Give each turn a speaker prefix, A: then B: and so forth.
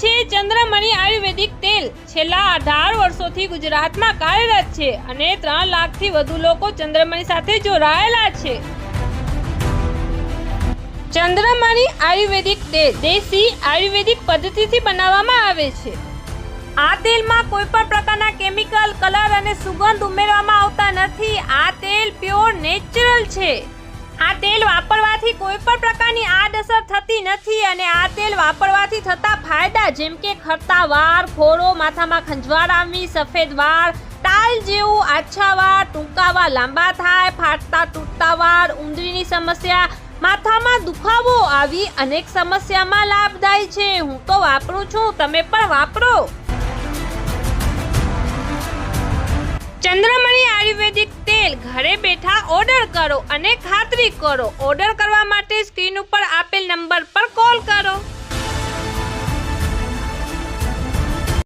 A: છે ચંદ્રમણી આયુર્વેદિક તેલ. છેલ્લા અઢાર વર્ષોથી ગુજરાતમાં કાર્યરત છે અને ત્રણ લાખથી વધુ લોકો ચંદ્રમણી સાથે જોડાયેલા છે. ચંદ્રમણી આયુર્વેદિક તેલ દેશી આયુર્વેદિક પદ્ધતિથી બનાવવામાં આવે છે. આ તેલમાં કોઈ પણ પ્રકારના કેમિકલ, કલર અને સુગંધ ઉમેરવામાં આવતા નથી. આ તેલ પ્યોર નેચરલ છે. આ તેલ વાપરવાથી કોઈ પણ પ્રકારની થતી નથી અને આ તેલ વાપરવાથી થતા ફાયદા જેમ કે ખરતા વાળ ખોરો માથામાં ખંજવાળ આવવી, સફેદ વાળ, તાલ જેવું આછા વાળ, ટૂંકા વાળ લાંબા થાય, ફાટતા તૂટતા વાળ ઉંદરીની સમસ્યા, માથામાં દુખાવો આવી અનેક સમસ્યામાં લાભદાયી છે. હું તો વાપરું છું. તમે પણ વાપરો. ચંદ્રમણી આયુર્વેદિક તેલ ઘરે બેઠા ઓર્ડર કરો અને ખાતરી કરો. ઓર્ડર કરવા માટે